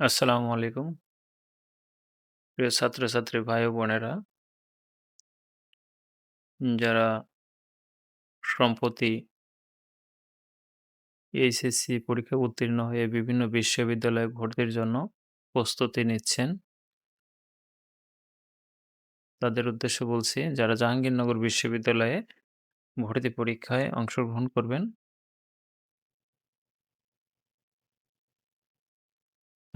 আসসালামু আলাইকুম। প্রিয় ছাত্রছাত্রী ভাই ও বোনেরা। যারা সম্প্রতি এইচএসসি পরীক্ষায় উত্তীর্ণ হয়ে বিভিন্ন বিশ্ববিদ্যালয়ে ভর্তির জন্য প্রস্তুতি নিচ্ছেন। তাদের উদ্দেশ্যে বলছি, যারা জাহাঙ্গীরনগর বিশ্ববিদ্যালয়ে ভর্তি পরীক্ষায় অংশগ্রহণ করবেন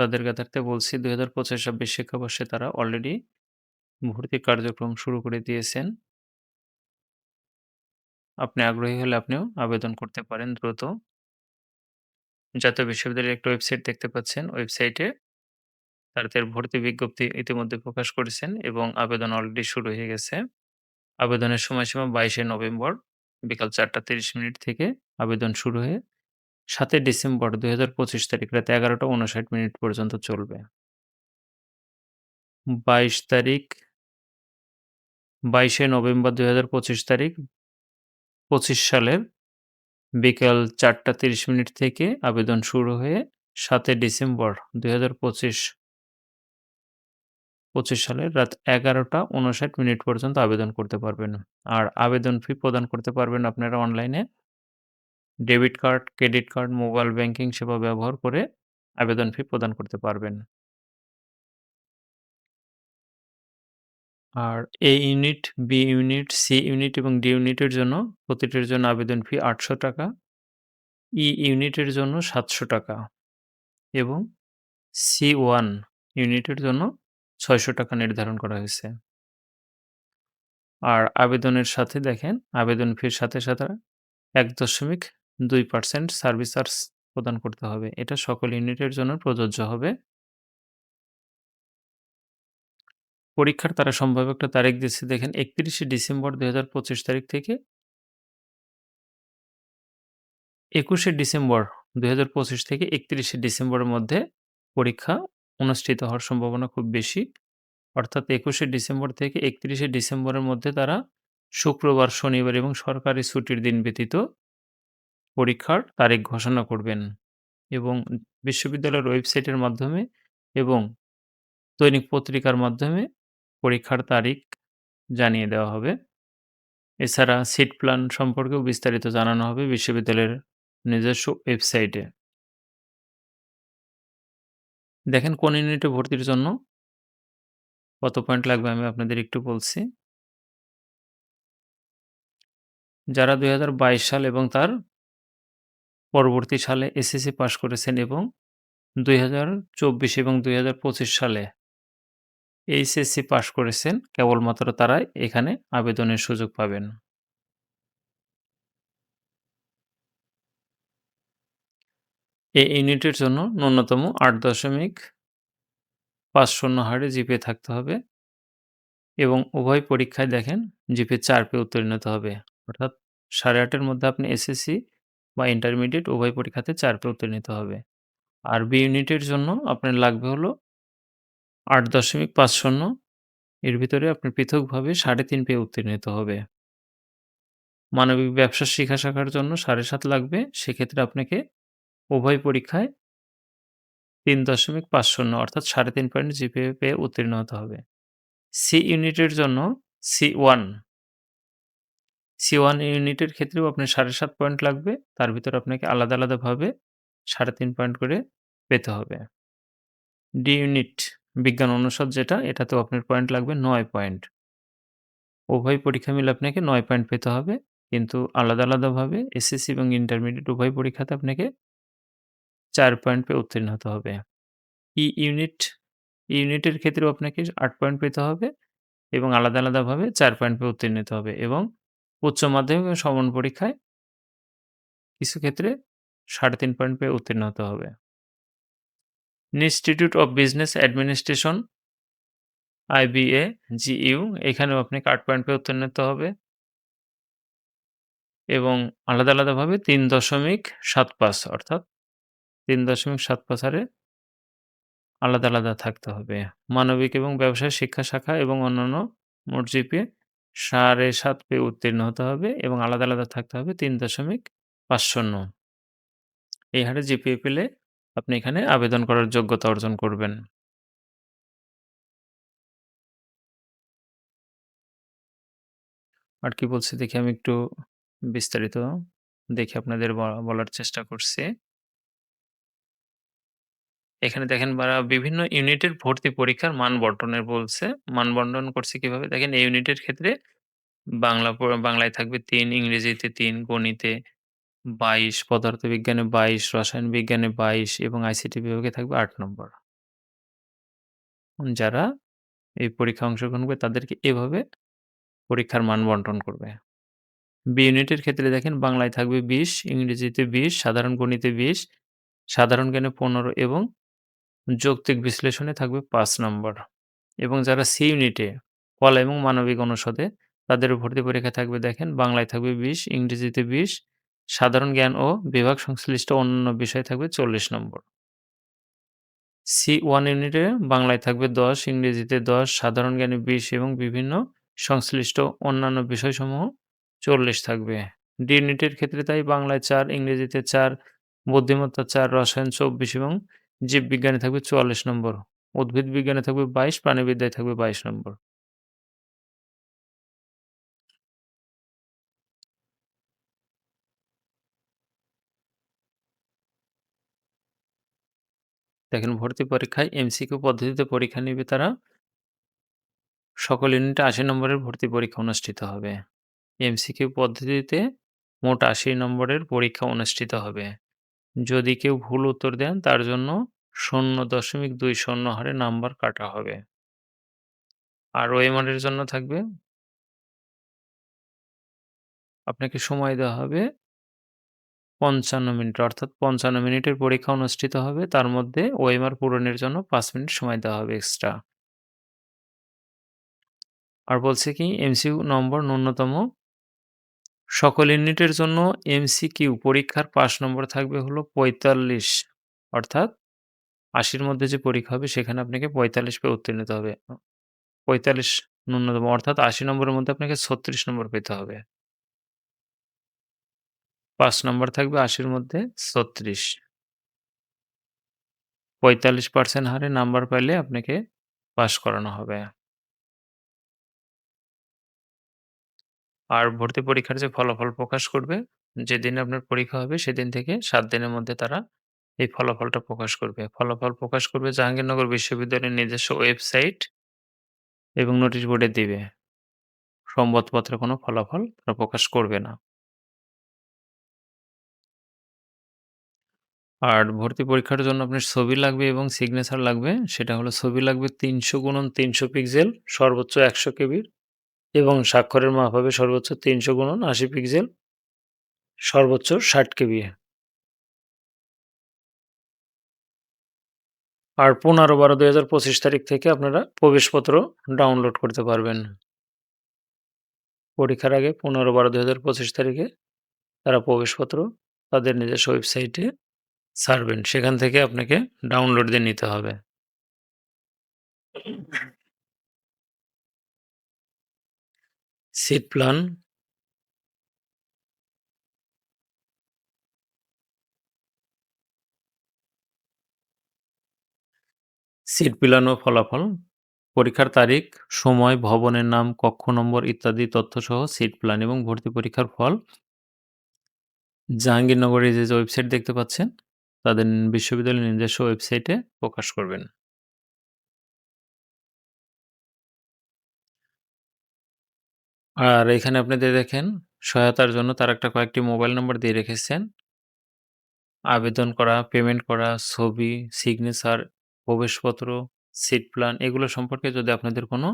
তাদের জ্ঞাতার্থে বলছি ২০২৫-২৬ শিক্ষাবর্ষে তারা অলরেডি ভর্তি কার্যক্রম শুরু করে দিয়েছেন। আপনি আগ্রহী হলে আপনিও আবেদন করতে পারেন দ্রুত। জাতীয় বিশ্ববিদ্যালয়ের একটা ওয়েবসাইট দেখতে পাচ্ছেন। ওয়েবসাইটে তাদের ভর্তি বিজ্ঞপ্তি ইতিমধ্যে প্রকাশ করেছেন এবং আবেদন অলরেডি শুরু হয়ে গেছে। আবেদনের সময়সীমা ২২শে নভেম্বর, বিকাল ৪ঃ৩০ মিনিট থেকে আবেদন শুরু হয়ে ৭ই ডিসেম্বর ২০২৫ তারিখ রাত ১১টা ৫৯ মিনিট পর্যন্ত চলবে। ২২ তারিখ ২২শে নভেম্বর ২০২৫ তারিখ ২৫ সালের বিকাল ৪টা ৩০ মিনিট থেকে আবেদন শুরু হয়ে ৭ই ডিসেম্বর ২০২৫ ২৫ সালের রাত ১১টা ৫৯ মিনিট পর্যন্ত আবেদন করতে পারবেন। আর আবেদন ফি প্রদান করতে পারবেন আপনারা অনলাইনে। Debit card, credit card, mobile banking সেবা ব্যবহার করে আবেদন ফি প্রদান করতে পারবেন। আর A unit, B unit, C unit এবং ডি ইউনিটের জন্য প্রতিটির জন্য আবেদন ফি ৳৮০০ ই ইউনিটের জন্য ৳৭০০ এবং সি1 ইউনিটের জন্য ৳৬০০ নির্ধারণ করা হয়েছে। আর আবেদনের সাথে দেখেন আবেদন ফির সাথে, সাথে ১.২% সার্ভিস চার্জ প্রদান করতে হবে। এটা সকল ইউনিটের জন্য প্রযোজ্য হবে। পরীক্ষার তারা সম্ভাব্য একটা তারিখ দিচ্ছে দেখেন ৩১শে ডিসেম্বর ২০২৫ তারিখ থেকে ২১শে ডিসেম্বর ২০২৫ থেকে ৩১শে ডিসেম্বরের মধ্যে পরীক্ষা অনুষ্ঠিত হওয়ার সম্ভাবনা খুব বেশি। অর্থাৎ ২১শে ডিসেম্বর থেকে ৩১শে ডিসেম্বরের মধ্যে তারা শুক্রবার, শনিবার এবং সরকারি ছুটির দিন ব্যতীত পরীক্ষার তারিখ ঘোষণা করবেন এবং বিশ্ববিদ্যালয়ের ওয়েবসাইটের মাধ্যমে এবং দৈনিক পত্রিকার মাধ্যমে পরীক্ষার তারিখ জানিয়ে দেওয়া হবে। এছাড়া সিট প্ল্যান সম্পর্কেও বিস্তারিত জানানো হবে বিশ্ববিদ্যালয়ের নিজস্ব ওয়েবসাইটে। দেখেন, কোন ইউনিটে ভর্তির জন্য কত পয়েন্ট লাগবে আমি আপনাদের একটু বলছি। যারা ২০২২ সাল এবং তার পরবর্তী সালে এসএসসি পাশ করেছেন এবং ২০২৪ এবং ২০২৫ সালে এইচএসসি পাশ করেছেন কেবলমাত্র তারাই এখানে আবেদনের সুযোগ পাবেন। এই ইউনিটের জন্য ন্যূনতম ৮.৫০ হারে জিপে থাকতে হবে এবং উভয় পরীক্ষায় দেখেন জিপে চার পেয়ে উত্তীর্ণ হতে হবে। অর্থাৎ সাড়ে আটের মধ্যে আপনি এসএসসি বা ইন্টারমিডিয়েট উভয় পরীক্ষাতে ৪ পেয়ে উত্তীর্ণ হতে হবে। আর বি ইউনিটের জন্য আপনার লাগবে হলো ৮.৫০ এর ভিতরে আপনার পৃথকভাবে ৩.৫ পেয়ে উত্তীর্ণ হতে হবে। মানবিক ব্যবসা শিক্ষা শাখার জন্য ৭.৫ লাগবে। সেক্ষেত্রে আপনাকে উভয় পরীক্ষায় ৩.৫০ অর্থাৎ ৩.৫ পয়েন্ট জিপিএ পেয়ে উত্তীর্ণ হতে হবে। সি ইউনিটের জন্য সি1 সি1 ইউনিটের ক্ষেত্রেও আপনার ৭.৫ পয়েন্ট লাগবে। তার ভিতরে আপনাকে আলাদা, আলাদাভাবে ৩.৫ পয়েন্ট করে পেতে হবে। ডি ইউনিট বিজ্ঞান অনুষদ যেটা এটাতেও আপনার পয়েন্ট লাগবে নয় পয়েন্ট। উভয় পরীক্ষা মিলে আপনাকে নয় পয়েন্ট পেতে হবে। কিন্তু আলাদা, আলাদাভাবে এসএসসি এবং ইন্টারমিডিয়েট উভয় পরীক্ষাতে আপনাকে চার পয়েন্ট পেয়ে উত্তীর্ণ হতে হবে। ই ইউনিট ইউনিটের ক্ষেত্রেও আপনাকে আট পয়েন্ট পেতে হবে এবং আলাদা, আলাদাভাবে চার পয়েন্ট পেয়ে উত্তীর্ণ হতে হবে এবং উচ্চ মাধ্যমিক এবং সমান পরীক্ষায় কিছু ক্ষেত্রে ৩.৫ পয়েন্ট পেয়ে উত্তীর্ণ হতে হবে। Institute of business administration IBA, GU এখানেও আপনাকে ৮ পয়েন্ট পেয়ে উত্তীর্ণ হতে হবে। এবং আলাদা, আলাদাভাবে ৩.৭৫ অর্থাৎ ৩.৭৫ হারে আলাদা, আলাদা থাকতে হবে। মানবিক এবং ব্যবসায় শিক্ষা শাখা এবং অন্যান্য মোট জিপিএ ৭.৫ পেয়ে উত্তীর্ণ হতে হবে এবং আলাদা, আলাদা থাকতে হবে ৩.৫০ এই হারে জিপিএ পেলে আপনি এখানে আবেদন করার যোগ্যতা অর্জন করবেন। আর কি বলছে দেখি আমি একটু বিস্তারিত দেখে আপনাদের বলার চেষ্টা করছি। এখানে দেখেন বা বিভিন্ন ইউনিটের ভর্তি পরীক্ষার মান বন্টনের বলছে। মান বন্টন করছে কীভাবে? দেখেন এই ইউনিটের ক্ষেত্রে বাংলা বাংলায় থাকবে ৩, ইংরেজিতে ৩, গণিতে ২২, পদার্থবিজ্ঞানে ২২, রসায়ন বিজ্ঞানে ২২ এবং আইসিটি বিভাগে থাকবে ৮ নম্বর। যারা এই পরীক্ষায় অংশগ্রহণ করবে তাদেরকে এভাবে পরীক্ষার মান বন্টন করবে। বি ইউনিটের ক্ষেত্রে দেখেন বাংলায় থাকবে ২০, ইংরেজিতে ২০, সাধারণ গণিতে ২০, সাধারণ জ্ঞানে ১৫ এবং যৌক্তিক বিশ্লেষণে থাকবে পাঁচ নম্বর। এবং যারা সি ইউনিটে কলা এবং মানবিক অনুষদে তাদের ভর্তি পরীক্ষা থাকবে দেখেন বাংলায় থাকবে ২০, ইংরেজিতে ২০, সাধারণ জ্ঞান ও বিভাগ সংশ্লিষ্ট অন্যান্য বিষয়ে থাকবে ৪০ নম্বর। সি ওয়ান ইউনিটে বাংলায় থাকবে ১০, ইংরেজিতে ১০, সাধারণ জ্ঞানে ২০ এবং বিভিন্ন সংশ্লিষ্ট অন্যান্য বিষয়সমূহ ৪০ থাকবে। ডি ইউনিটের ক্ষেত্রে তাই বাংলায় চার ইংরেজিতে চার বুদ্ধিমত্তা চার রসায়ন ২৪ এবং জীববিজ্ঞানে থাকবে ৪৪ নম্বর। উদ্ভিদ বিজ্ঞানে থাকবে ২২, প্রাণিবিদ্যায় থাকবে ২২ নম্বর। দেখেন ভর্তি পরীক্ষায় এমসিকিউ পদ্ধতিতে পরীক্ষা নিবে তারা। সকল ইউনিটে ৮০ নম্বরের ভর্তি পরীক্ষা অনুষ্ঠিত হবে। এমসিকিউ পদ্ধতিতে মোট ৮০ নম্বরের পরীক্ষা অনুষ্ঠিত হবে। যদি কেউ ভুল উত্তর দেন, তার জন্য ০.২০ হারে নাম্বার কাটা হবে। আর ওএমআর-এর জন্য থাকবে আপনাকে সময় দেওয়া হবে ৫৫ মিনিট অর্থাৎ ৫৫ মিনিটের পরীক্ষা অনুষ্ঠিত হবে। তার মধ্যে ওএমআর পূরণের জন্য ৫ মিনিট সময় দেওয়া হবে এক্সট্রা। আর বলছে কি এমসিকিউ নম্বর ন্যূনতম সকল ইউনিটের জন্য এমসিকিউ পরীক্ষার পাস নম্বর থাকবে হলো ৪৫ অর্থাৎ ৮০ মধ্যে যে পরীক্ষা হবে সেখানে আপনাকে ৪৫ পেয়ে উত্তীর্ণ হবে। ৪৫ ন্যূনতম, অর্থাৎ ৮০ নম্বরের মধ্যে আপনাকে ৩৬ নম্বর পেতে হবে। ৫ নম্বর থাকবে ৮০ মধ্যে ৩৬ ৪৫% হারে নাম্বার পাইলে আপনাকে পাস করানো হবে। আর ভর্তি পরীক্ষার যে ফলাফল প্রকাশ করবে, যেদিন আপনার পরীক্ষা হবে সেদিন থেকে ৭ দিনের মধ্যে তারা এই ফলাফলটা প্রকাশ করবে। ফলাফল প্রকাশ করবে জাহাঙ্গীরনগর বিশ্ববিদ্যালয়ের নিজস্ব ওয়েবসাইট এবং নোটিশ বোর্ডে দিবে। সংবাদপত্রে কোনো ফলাফল তারা প্রকাশ করবে না। আর ভর্তি পরীক্ষার জন্য আপনার ছবি লাগবে এবং সিগনেচার লাগবে। সেটা হলো ছবি লাগবে ৩০০ গুণন ৩০০ পিক্সেল সর্বোচ্চ ১০০ কেবির এবং স্বাক্ষরের মাপ হবে সর্বোচ্চ ৩০০ গুণন ৮০ পিক্সেল সর্বোচ্চ ৬০ কেবি। আর ১৫-১২-২০২৫ তারিখ থেকে আপনারা প্রবেশপত্র ডাউনলোড করতে পারবেন। পরীক্ষার আগে ১৫-১২-২০২৫ তারিখে তারা প্রবেশপত্র তাদের নিজস্ব ওয়েবসাইটে ছাড়বেন। সেখান থেকে আপনাকে ডাউনলোড দিয়ে নিতে হবে। Seat plan? সিট প্ল্যান ও ফলাফল? পরীক্ষার তারিখ, সময়, ভবনের নাম, কক্ষ নম্বর ইত্যাদি তথ্যসহ সিট প্ল্যান এবং ভর্তি পরীক্ষার ফল। জাহাঙ্গীরনগরের যে ওয়েবসাইট দেখতে পাচ্ছেন, তাদের বিশ্ববিদ্যালয়ের নিজস্ব ওয়েবসাইটে প্রকাশ করবেন। আর এখানে আপনাদের দেখেন সহায়তার জন্য তারা একটা কয়েকটি মোবাইল নম্বর দিয়ে রেখেছেন। আবেদন করা, পেমেন্ট করা, ছবি, সিগনেচার, প্রবেশপত্র, সিট প্ল্যান এগুলো সম্পর্কে যদি আপনাদের কোনো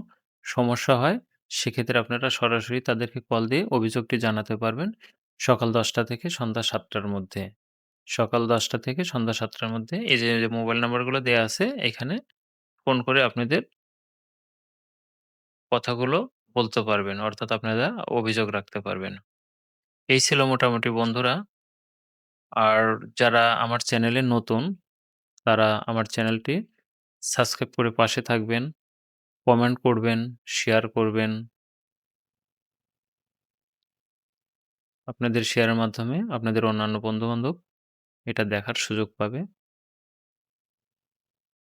সমস্যা হয়, সেক্ষেত্রে আপনারা সরাসরি তাদেরকে কল দিয়ে অভিযোগটি জানাতে পারবেন। সকাল ১০টা থেকে সন্ধ্যা ৭টার মধ্যে। সকাল ১০টা থেকে সন্ধ্যা ৭টার মধ্যে এই যে, যে মোবাইল নাম্বারগুলো দেয়া আছে এখানে ফোন করে আপনাদের কথাগুলো বলতে পারবেন। অর্থাৎ আপনারা অভিযোগ রাখতে পারবেন। এই ছিল মোটামুটি বন্ধুরা। আর যারা আমার চ্যানেলে নতুন, তারা আমার চ্যানেলটি সাবস্ক্রাইব করে পাশে থাকবেন, কমেন্ট করবেন, শেয়ার করবেন। আপনাদের শেয়ারের মাধ্যমে আপনাদের অন্যান্য বন্ধু-বান্ধব এটা দেখার সুযোগ পাবে।